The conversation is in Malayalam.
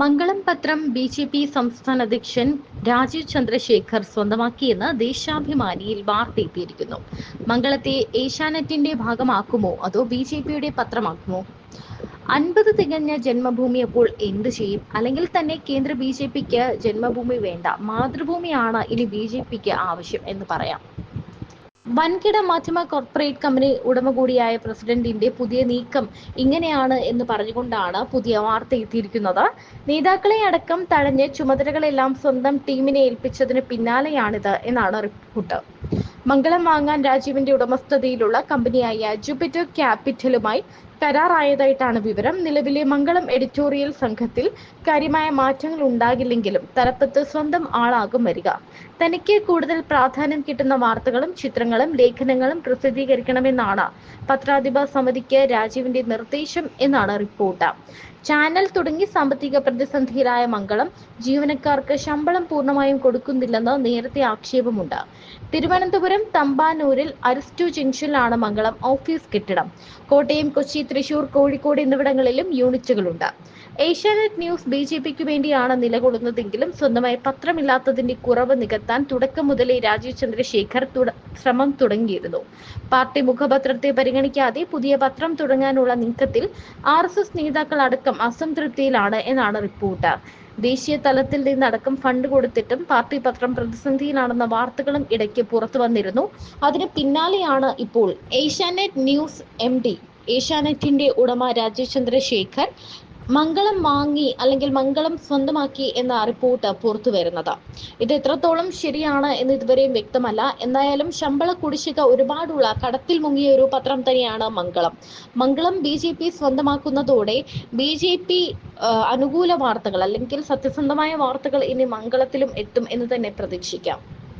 മംഗളം പത്രം ബി ജെ പി സംസ്ഥാന അധ്യക്ഷൻ രാജീവ് ചന്ദ്രശേഖർ സ്വന്തമാക്കിയെന്ന് ദേശാഭിമാനിയിൽ വാർത്തയെത്തിയിരിക്കുന്നു. മംഗളത്തെ ഏഷ്യാനെറ്റിന്റെ ഭാഗമാക്കുമോ അതോ ബി ജെ പിയുടെ പത്രമാക്കുമോ? അൻപത് തികഞ്ഞ ജന്മഭൂമി അപ്പോൾ എന്ത് ചെയ്യും? അല്ലെങ്കിൽ തന്നെ കേന്ദ്ര ബി ജെ പിക്ക് ജന്മഭൂമി വേണ്ട മാതൃഭൂമിയാണ് ഇനി ബി ജെ പിക്ക് ആവശ്യം എന്ന് പറയാം. വൻകിട മാധ്യമ കോർപ്പറേറ്റ് കമ്പനി ഉടമ കൂടിയായ പ്രസിഡന്റിന്റെ പുതിയ നീക്കം ഇങ്ങനെയാണ് എന്ന് പറഞ്ഞുകൊണ്ടാണ് പുതിയ വാർത്ത എത്തിയിരിക്കുന്നത്. നേതാക്കളെ അടക്കം തഴഞ്ഞ് ചുമതലകളെല്ലാം സ്വന്തം ടീമിനെ ഏൽപ്പിച്ചതിന് പിന്നാലെയാണിത് എന്നാണ് റിപ്പോർട്ട് മംഗളം വാങ്ങാൻ രാജീവിന്റെ ഉടമസ്ഥതയിലുള്ള കമ്പനിയായ ജൂപ്പിറ്റർ ക്യാപിറ്റലുമായി കരാറായതായിട്ടാണ് വിവരം. നിലവിലെ മംഗളം എഡിറ്റോറിയൽ സംഘത്തിൽ കാര്യമായ മാറ്റങ്ങൾ ഉണ്ടാകില്ലെങ്കിലും തലപ്പത്ത് സ്വന്തം ആളാകും വരിക. തനിക്ക് കൂടുതൽ പ്രാധാന്യം കിട്ടുന്ന വാർത്തകളും ചിത്രങ്ങളും ലേഖനങ്ങളും പ്രസിദ്ധീകരിക്കണമെന്നാണ് പത്രാധിപ സമിതിക്ക് രാജീവിന്റെ നിർദ്ദേശം എന്നാണ് റിപ്പോർട്ട്. ചാനൽ തുടങ്ങി സാമ്പത്തിക പ്രതിസന്ധിയിലായ മംഗളം ജീവനക്കാർക്ക് ശമ്പളം പൂർണമായും കൊടുക്കുന്നില്ലെന്ന് നേരത്തെ ആക്ഷേപമുണ്ട്. തിരുവനന്തപുരം തമ്പാനൂരിൽ അരിസ്റ്റു ജംഗ്ഷനിലാണ് മംഗളം ഓഫീസ് കെട്ടിടം. കോട്ടയം കൊച്ചി തൃശൂർ കോഴിക്കോട് എന്നിവിടങ്ങളിലും യൂണിറ്റുകളുണ്ട്. ഏഷ്യാനെറ്റ് ന്യൂസ് ബി ജെ പിക്ക് വേണ്ടിയാണ് നിലകൊള്ളുന്നതെങ്കിലും സ്വന്തമായി പത്രമില്ലാത്തതിന്റെ കുറവ് നികത്താൻ തുടക്കം മുതലേ രാജീവ് ചന്ദ്രശേഖർ ശ്രമം തുടങ്ങിയിരുന്നു. പാർട്ടി മുഖപത്രത്തെ പരിഗണിക്കാതെ പുതിയ പത്രം തുടങ്ങാനുള്ള നീക്കത്തിൽ ആർ നേതാക്കൾ അടക്കം അസംതൃപ്തിയിലാണ് എന്നാണ് റിപ്പോർട്ട്. ദേശീയ തലത്തിൽ നിന്നടക്കം ഫണ്ട് കൊടുത്തിട്ടും പാർട്ടി പത്രം പ്രതിസന്ധിയിലാണെന്ന വാർത്തകളും ഇടയ്ക്ക് പുറത്തു വന്നിരുന്നു. അതിന് പിന്നാലെയാണ് ഇപ്പോൾ ഏഷ്യാനെറ്റ് ന്യൂസ് എം ഡി ഏഷ്യാനെറ്റിന്റെ ഉടമ രാജീവ് ചന്ദ്രശേഖർ മംഗളം വാങ്ങി അല്ലെങ്കിൽ മംഗളം സ്വന്തമാക്കി എന്ന റിപ്പോർട്ട് പുറത്തു വരുന്നത്. ഇത് എത്രത്തോളം ശരിയാണ് എന്ന് ഇതുവരെയും വ്യക്തമല്ല. എന്തായാലും ശമ്പള കുടിശ്ശിക ഒരുപാടുള്ള കടത്തിൽ മുങ്ങിയ ഒരു പത്രം തന്നെയാണ് Mangalam. Mangalam B J P സ്വന്തമാക്കുന്നതോടെ B J P അനുകൂല വാർത്തകൾ അല്ലെങ്കിൽ സത്യസന്ധമായ വാർത്തകൾ ഇനി മംഗളത്തിലും എത്തും എന്ന് തന്നെ പ്രതീക്ഷിക്കാം.